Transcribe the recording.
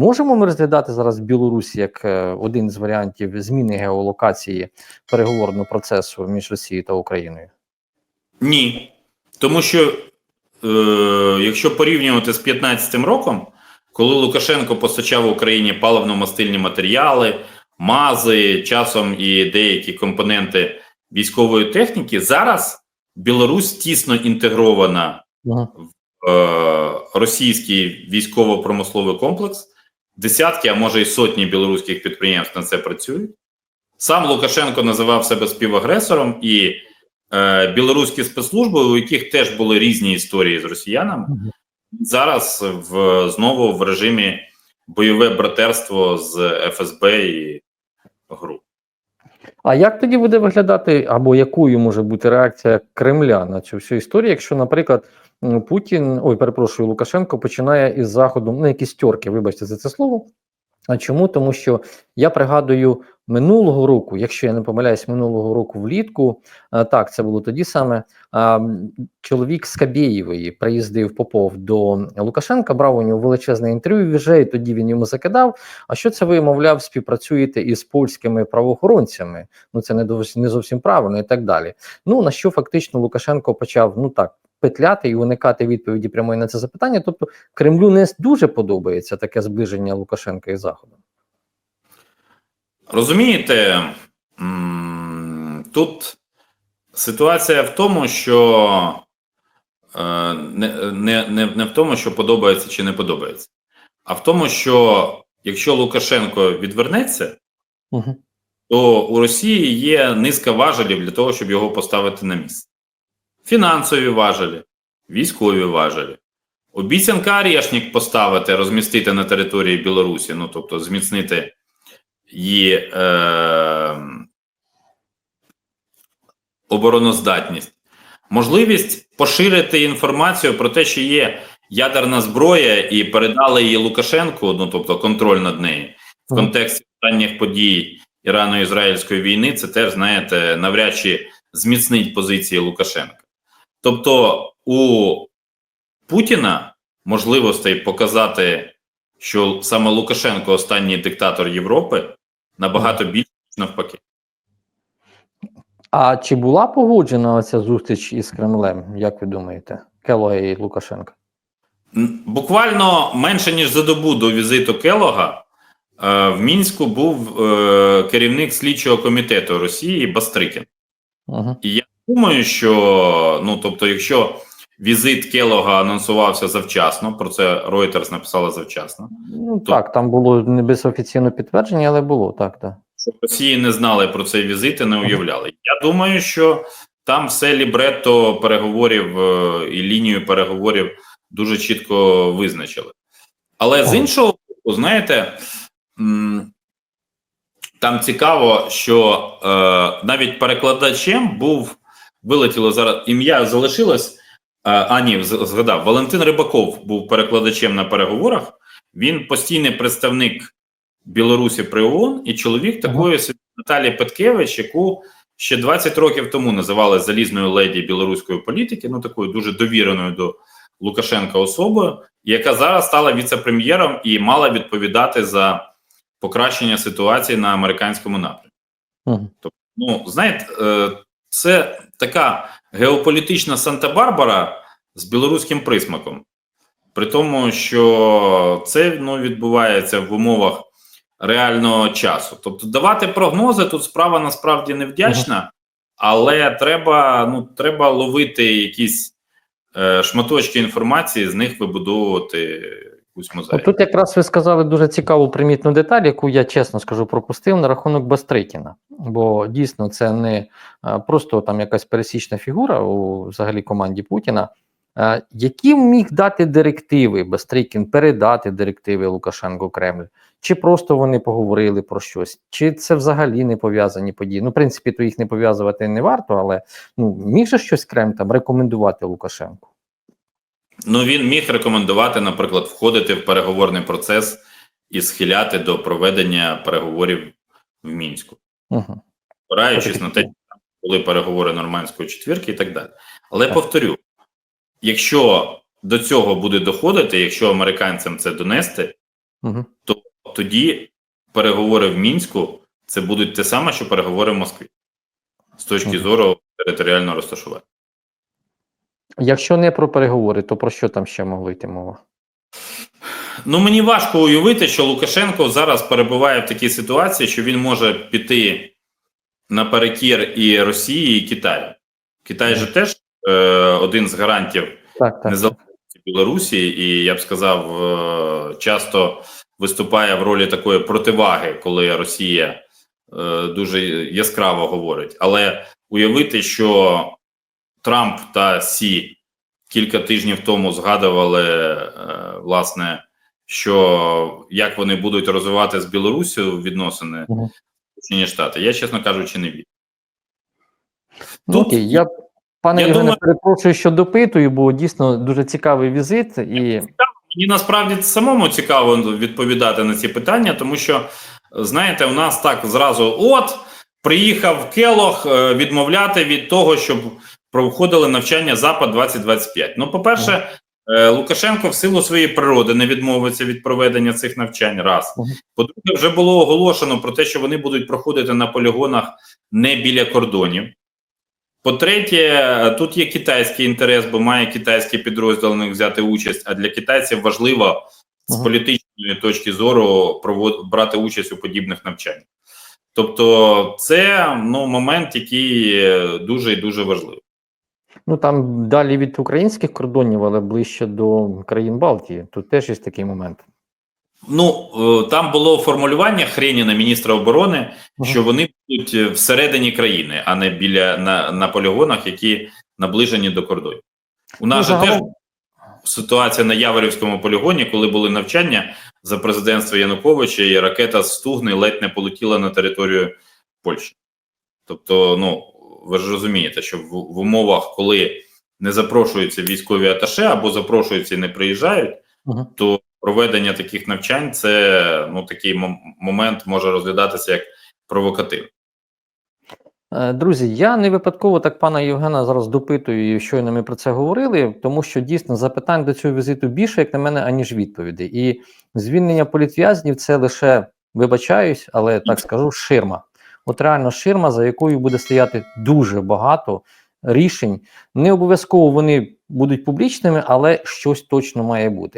Можемо ми розглядати зараз Білорусь як е, один з варіантів зміни геолокації переговорного процесу між Росією та Україною? Ні. Тому що, е, якщо порівнювати з 15-м роком, коли Лукашенко постачав Україні паливно-мастильні матеріали, мази, часом і деякі компоненти військової техніки, зараз Білорусь тісно інтегрована в е, російський військово-промисловий комплекс. Десятки, а може і сотні білоруських підприємств на це працюють. Сам Лукашенко називав себе співагресором, і е, білоруські спецслужби, у яких теж були різні історії з росіянами, зараз в знову в режимі бойове братерство з ФСБ і ГРУ. А як тоді буде виглядати, або якою може бути реакція Кремля на цю всю історію, якщо, наприклад, Путін, ой, перепрошую, Лукашенко починає із заходу, ну якісь тьорки, вибачте за це слово. А чому? Тому що я пригадую минулого року, якщо я не помиляюсь, минулого року влітку, так це було тоді саме. Чоловік з Кабєєвої приїздив Попов до Лукашенка, брав у нього величезне інтерв'ю вже, і тоді він йому закидав. А що це ви, мовляв, співпрацюєте із польськими правоохоронцями? Ну це не не зовсім правильно і так далі. Ну на що фактично Лукашенко почав ну так петляти і уникати відповіді прямої на це запитання. Тобто Кремлю не дуже подобається таке зближення Лукашенка із Заходом. Розумієте, тут ситуація в тому, що е, не, не, не, не в тому, що подобається чи не подобається, а в тому, що якщо Лукашенко відвернеться, Угу. то у Росії є низка важелів для того, щоб його поставити на місце. Фінансові важелі, військові важелі. Обіцянка Арешник поставити, розмістити на території Білорусі, ну тобто зміцнити її е, обороноздатність. Можливість поширити інформацію про те, що є ядерна зброя, і передали її Лукашенку, ну тобто контроль над нею в контексті останніх подій Ірано-Ізраїльської війни, це теж, знаєте, навряд чи зміцнить позиції Лукашенка. Тобто у Путіна можливостей показати, що саме Лукашенко останній диктатор Європи, набагато більше, ніж навпаки. А чи була погоджена ця зустріч із Кремлем? Як ви думаєте, Келога і Лукашенка? Буквально менше ніж за добу до візиту Келога е, в Мінську був е, керівник слідчого комітету Росії Бастрикін. Угу. І я думаю, що ну тобто, якщо візит Келога анонсувався завчасно, про це Reuters написала завчасно. Ну так, там було не без офіційного підтвердження, але було так, так. Щоб Росії не знали про цей візит і не уявляли. Я думаю, що там все лібретто переговорів е, і лінію переговорів дуже чітко визначили. Але з іншого боку, знаєте, там цікаво, що е, навіть перекладачем був вилетіло зараз ім'я залишилось. Е, А, ні, згадав, Валентин Рибаков був перекладачем на переговорах. Він постійний представник Білорусі при ООН і чоловік такої собі Наталії Петкевич, яку ще 20 років тому називали залізною леді білоруської політики, ну такою дуже довіреною до Лукашенка особою, яка зараз стала віце-прем'єром і мала відповідати за покращення ситуації на американському напрямку. Угу. Ну, знаєте, е, це така геополітична Санта-Барбара з білоруським присмаком. При тому, що це ну, відбувається в умовах реального часу. Тобто, давати прогнози тут справа насправді невдячна, але треба, ну, треба ловити якісь е, шматочки інформації, з них вибудовувати якусь мозаїку. тут якраз ви сказали дуже цікаву примітну деталь, яку я чесно скажу пропустив на рахунок Бастрикіна. Бо дійсно це не просто там якась пересічна фігура у взагалі команді Путіна. А, які міг дати директиви Бастрикін, передати директиви Лукашенку Кремль? Чи просто вони поговорили про щось, чи це взагалі не пов'язані події? Ну, в принципі, то їх не пов'язувати не варто, але ну міг же щось Кремль там рекомендувати Лукашенку? Ну, він міг рекомендувати, наприклад, входити в переговорний процес і схиляти до проведення переговорів в мінську, Угу. спираючись на те, що були переговори нормандської четвірки і так далі. Але Так. повторю: якщо до цього буде доходити, якщо американцям це донести, Угу. тоді переговори в мінську це будуть те саме, що переговори в Москві з точки Мгм. зору територіального розташування. Якщо не про переговори, то про що там ще могло йти мова? Ну мені важко уявити, що Лукашенко зараз перебуває в такій ситуації, що він може піти наперекір і Росії, і Китаю. Китай же теж е, один з гарантів Так, так. незалежності Білорусі, і я б сказав, е, часто виступає в ролі такої противаги, коли Росія е, дуже яскраво говорить. Але уявити, що Трамп та Сі кілька тижнів тому згадували, е, власне, що як вони будуть розвивати з Білорусію відносини Сполучені Штати, я, чесно кажучи, не вірю. Ну, окей, я пане я Євгене, думаю- перепрошую, що допитую, бо дійсно дуже цікавий візит і Мені насправді самому цікаво відповідати на ці питання, тому що знаєте, у нас так зразу от приїхав Келох е, відмовляти від того, щоб проходили навчання Запад 2025. Ну, по-перше, е, Лукашенко в силу своєї природи не відмовиться від проведення цих навчань. Раз по-друге, вже було оголошено про те, що вони будуть проходити на полігонах не біля кордонів. По-третє, тут є китайський інтерес, бо має китайський підрозділ них взяти участь. А для китайців важливо з політичної точки зору провод... брати участь у подібних навчаннях. Тобто, це ну, момент, який е, дуже і дуже важливий. Ну там далі від українських кордонів, але ближче до країн Балтії. Тут теж є такий момент. Ну е, там було формулювання Хреніна, міністра оборони, що вони будуть е, всередині країни, а не біля на, на полігонах, які наближені до кордонів. У нас Ну, же теж ситуація на Яворівському полігоні, коли були навчання за президентства Януковича, і ракета з Стугни ледь не полетіла на територію Польщі. Тобто, ну ви ж розумієте, що в, в умовах, коли не запрошуються військові аташе або запрошуються і не приїжджають, Мгм. то проведення таких навчань це ну такий мом- момент може розглядатися як провокативний. Е, Друзі, я не випадково так пана Євгена зараз допитую, і щойно ми про це говорили, тому що дійсно запитань до цього візиту більше, як на мене, аніж відповідей. І звільнення політв'язнів це лише вибачаюсь, але так скажу, ширма. От реально ширма, за якою буде стояти дуже багато рішень. Не обов'язково вони будуть публічними, але щось точно має бути.